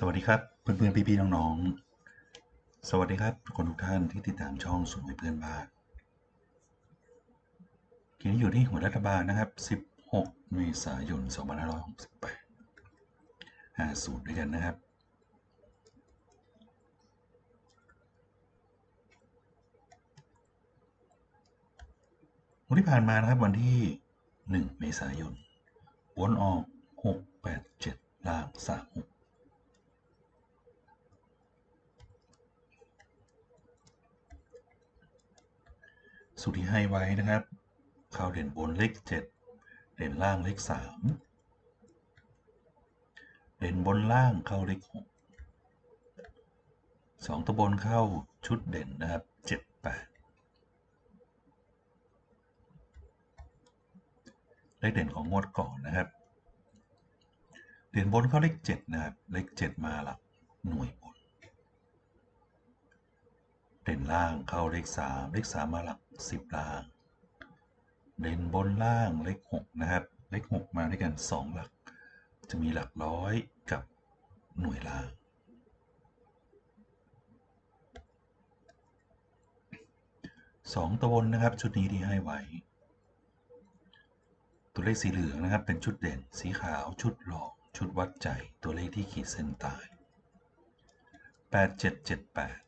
สวัสดีครับเพื่อนๆพี่ๆน้องๆ สวัสดีครับทุกคนทุกท่านที่ติดตามช่องสูงเพื่อนบ้านทีนี้อยู่ที่หัวรัฐบาลนะครับ 16 เมษายน 2568 50 ด้วยกันนะครับ วันที่ผ่านมานะครับวันที่ 1 เมษายนวนออก 687 ล่าง 36 สูตรที่ให้ไว้นะครับ เข้าเด่นบนเลข 7 เด่นล่างเลข 3 เด่นบนล่างเข้าเลข 6 2ตัวบนเข้าชุดเด่นนะครับ 7 8 เลขเด่นของงวดก่อนนะครับ เด่นบนเข้าเลข 7 นะครับ เลข 7 มาหลักหน่วยบน เด่น ล่างเข้าเลข3เลข3มาหลัก10ล่าง เด่นบนล่างเลข6นะครับ เลข6มาด้วยกัน2หลัก จะมีหลักร้อยกับหน่วยล่าง สองตัวบนนะครับ ชุดนี้ที่ให้ไว้ ตัวเลขสีเหลืองนะครับ เป็นชุดเด่น สีขาวชุดหลอก ชุดวัดใจ ตัวเลขที่ขีดเส้นตาย8778อย่าลื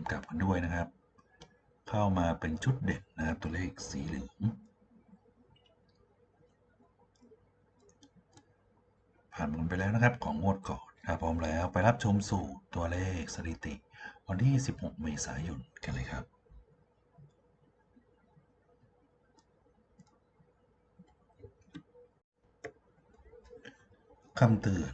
มกลับกันด้วยนะครับ เข้ามาเป็นชุดเด่นนะครับตัวเลขสีเหลืองผ่านมันไปแล้วนะครับของงวดก่อนถ้าพร้อมแล้วไปรับชมสู่ตัวเลขสถิติ วันที่ 16 เมษายนกันเลยครับคำเตือน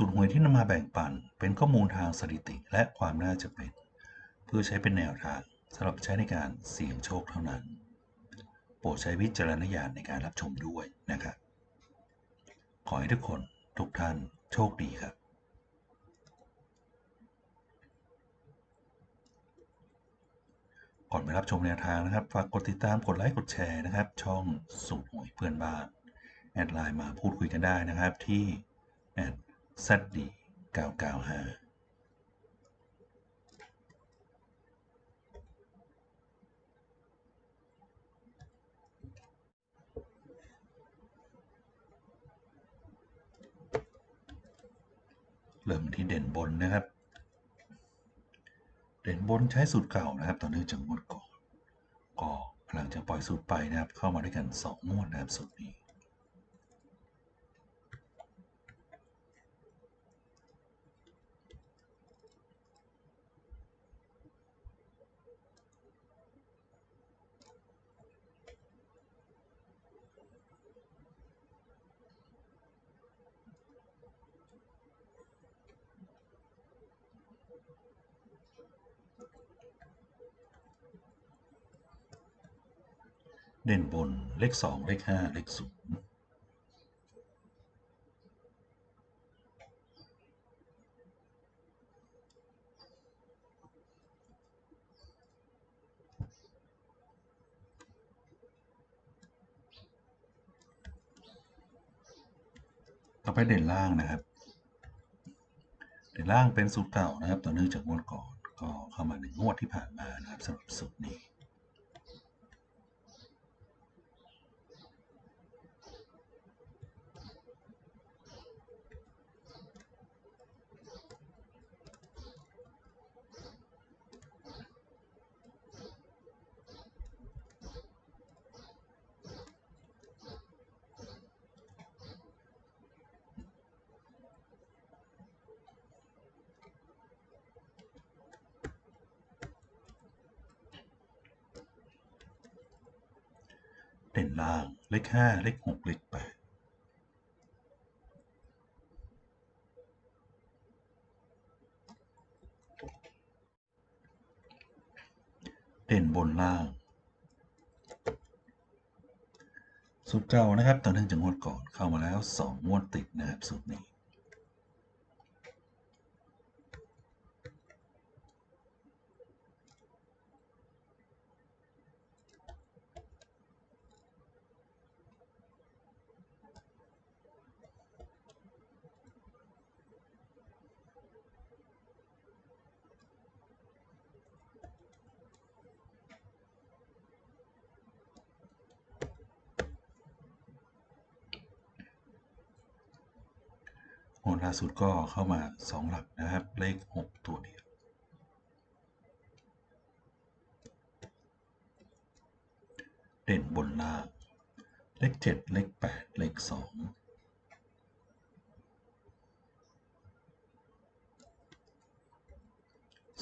สูตรหว ยที่นำมาแบ่งปันเป็นข้อมูลทางสถิติและความน่าจะเป็น เพื่อใช้เป็นแนวทางสำหรับใช้ในการเสี่ยงโชคเท่านั้น โปรดใช้วิจารณญาณในการรับชมด้วยนะครับ ขอให้ทุกคนทุกท่านโชคดีครับก่อนไปรับชมแนวทางนะครับ ฝากกดติดตามกดไลค์กดแชร์นะครับ ช่องสูตรหวยเพื่อนบ้าน แอดไลน์มาพูดคุยกันได้นะครับที่แอด zd 995เริ่มที่เด่นบนนะครับ เด่นบนใช้สูตรเก่านะครับต่อเนื่องจากงวดก่อนก็หลังจากปล่อยสูตรไปนะครับ เข้ามาด้วยกัน 2 งวดนะครับสูตรนี้ เด่นบนเลข2เลข5เลข0ต่อไปเด่นล่างนะครับ เด่นล่างเป็นสูตรเก่านะครับ ต่อเนื่องจากงวดก่อนก็เข้ามาในงวดที่ผ่านมานะครับสำหรับสูตรนี้ เป็นล่าง เลขห้าเลขหกเลขแปดเด่นบนล่าง สูตรเก่านะครับต่อเนื่องจากงวดก่อนเข้ามาแล้ว 2 งวดติดนะครับสูตรนี้ วดล่าสุดก็เข้ามา 2 หลักนะครับ เลข 6 ตัวเดียวเด่นบนล่างเลข 7 เลข 8 เลข 2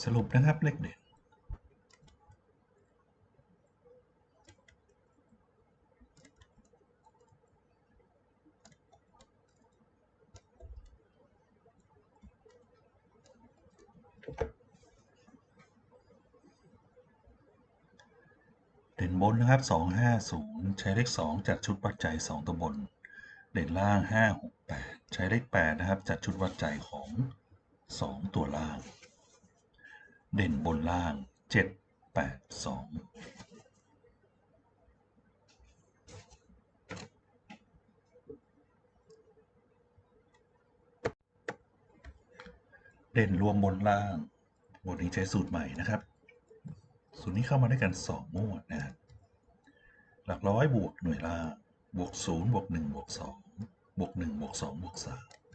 สรุปนะครับเลขเด่น เด่นบนนะครับ 250 ใช้เลข 2จัดชุดวัดใจ 2 ตัวบน เด่นล่าง 568 ใช้เลข 8 นะครับจัดชุดวัดใจของ 2 ตัวล่าง เด่นบนล่าง 7 เด่นรวมบนล่างบทนี้ใช้สูตรใหม่นะครับ สูตรนี้เข้ามาด้วยกัน2งวดนะครับ หลักร้อยบวกหน่วยล่างบวก0บวก1บวก2บวก1บวก2บวก3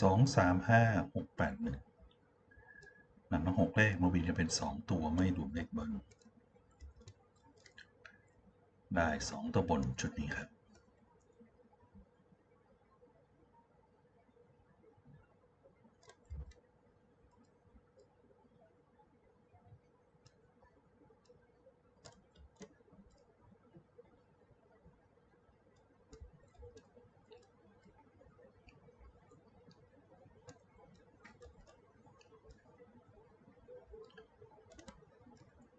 สองสามห้าหกแปดหนึ่งนำทั้งหกเลขมาวินจะเป็นสองตัวไม่รวมเลขเบิ้ลได้สองตัวบนชุดนี้ครับ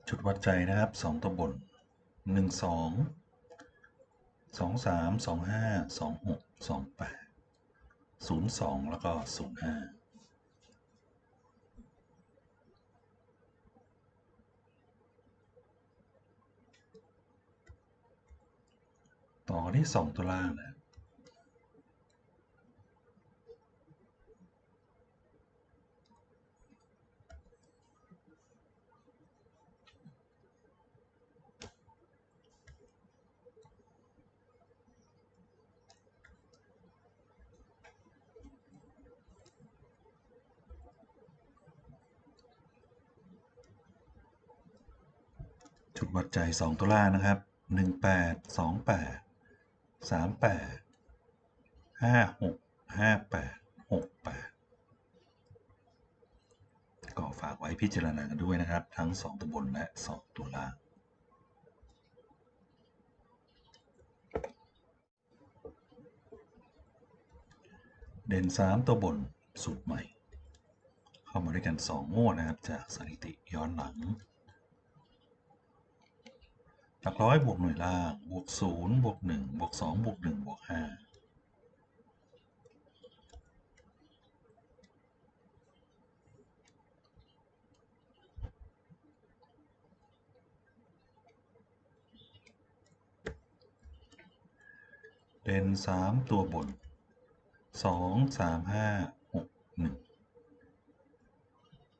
ชุดวัดใจนะครับสองตัวบนหนึ่งสองสองสามสองห้าสองหกสองแปดศูนย์สองแล้วก็ศูนย์ห้าต่อที่สองตัวล่างนะ ชุดวัดใจ 2 ตัวล่างนะครับ 18 28 38 56 58 68 ก็ฝากไว้พิจารณากันด้วยนะครับ ทั้ง 2 ตัวบนและ 2 ตัวล่างเด่น 3 ตัวบนสูตรใหม่ เข้ามาด้วยกัน 2 งวดนะครับ จากสถิติย้อนหลัง หลักร้อยบวกหน่วยล่างบวกศูนย์บวกหนึ่งบวกสองบวกหนึ่งบวกห้าเด่นสามตัวบนสองสามห้าหกหนึ่ง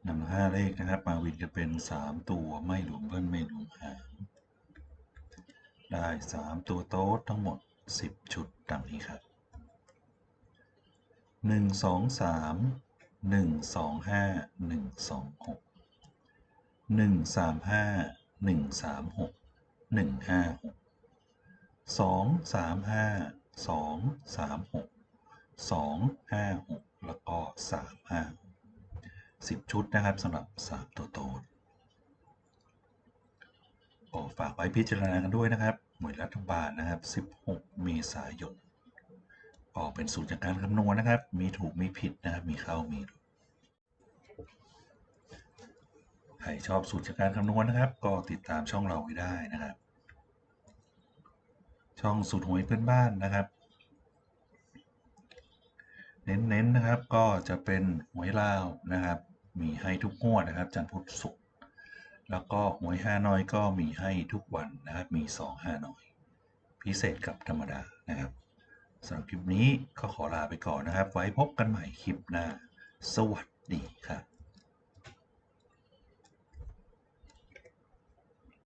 นำห้าเลขนะครับ มาวินจะเป็นสามตัวไม่รวมเบิ้ลไม่รวมหาง ได้3ตัวโต๊ดทั้งหมด10ชุดดังนี้ครับ1 2 3 1 2 5 1 2 6 1 3 5 1 3 6 1 5 6 2 3 5 2 3 6 2 5 6แล้วก็3 5 10ชุดนะครับสำหรับ3ตัวโต๊ดก็ฝากไว้พิจารณากันด้วยนะครับ หน่วยรัฐบาลนะครับ 16 เมษายน ออกเป็นสูตรจากการคำนวณนะครับ มีถูกมีผิดนะครับ มีเข้ามีใครชอบสูตรจากการคำนวณนะครับ ก็ติดตามช่องเราไว้ได้นะครับ ช่องสูตรหวยเพื่อนบ้านนะครับ เน้นๆนะครับก็จะเป็นหวยลาวนะครับ มีให้ทุกงวดนะครับจันทร์พุธศุกร์ แล้วก็หวยฮานอยก็มีให้ทุกวันนะครับ มี2ฮานอยพพิเศษกับธรรมดานะครับสำหรับคลิปนี้ก็ขอลาไปก่อนนะครับ ไว้พบกันใหม่คลิปหน้า สวัสดีครับ